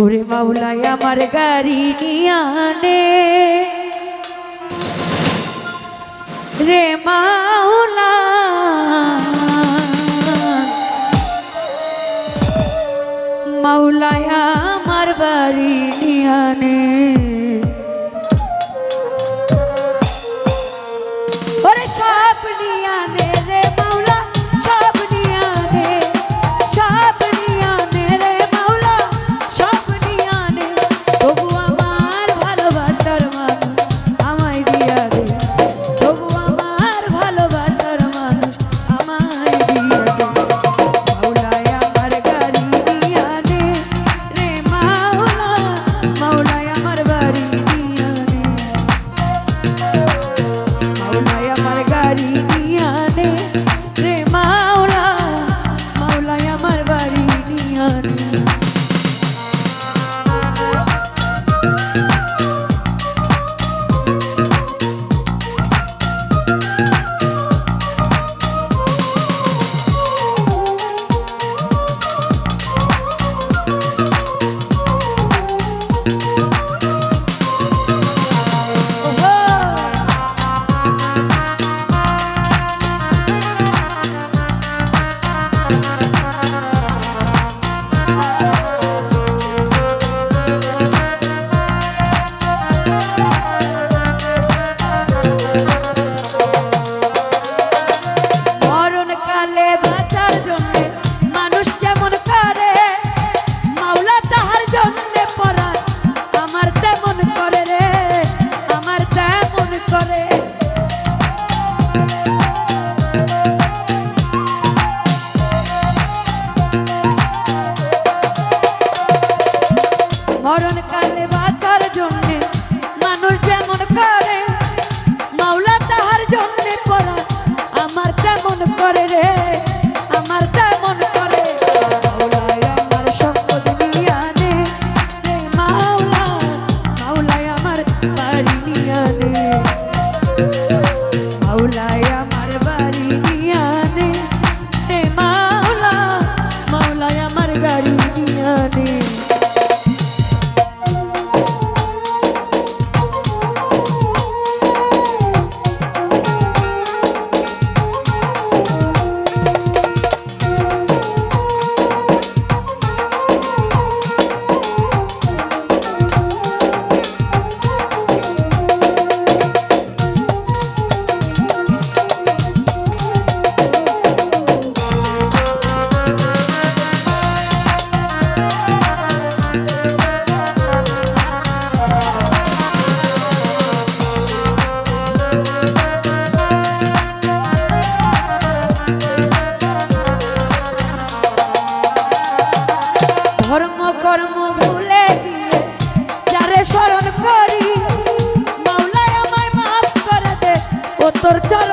ওরে মাওলাই আমার গাড়ি নিয়ানে রে মাওলা মাওলাই আমার বাড়ি নিয়ানে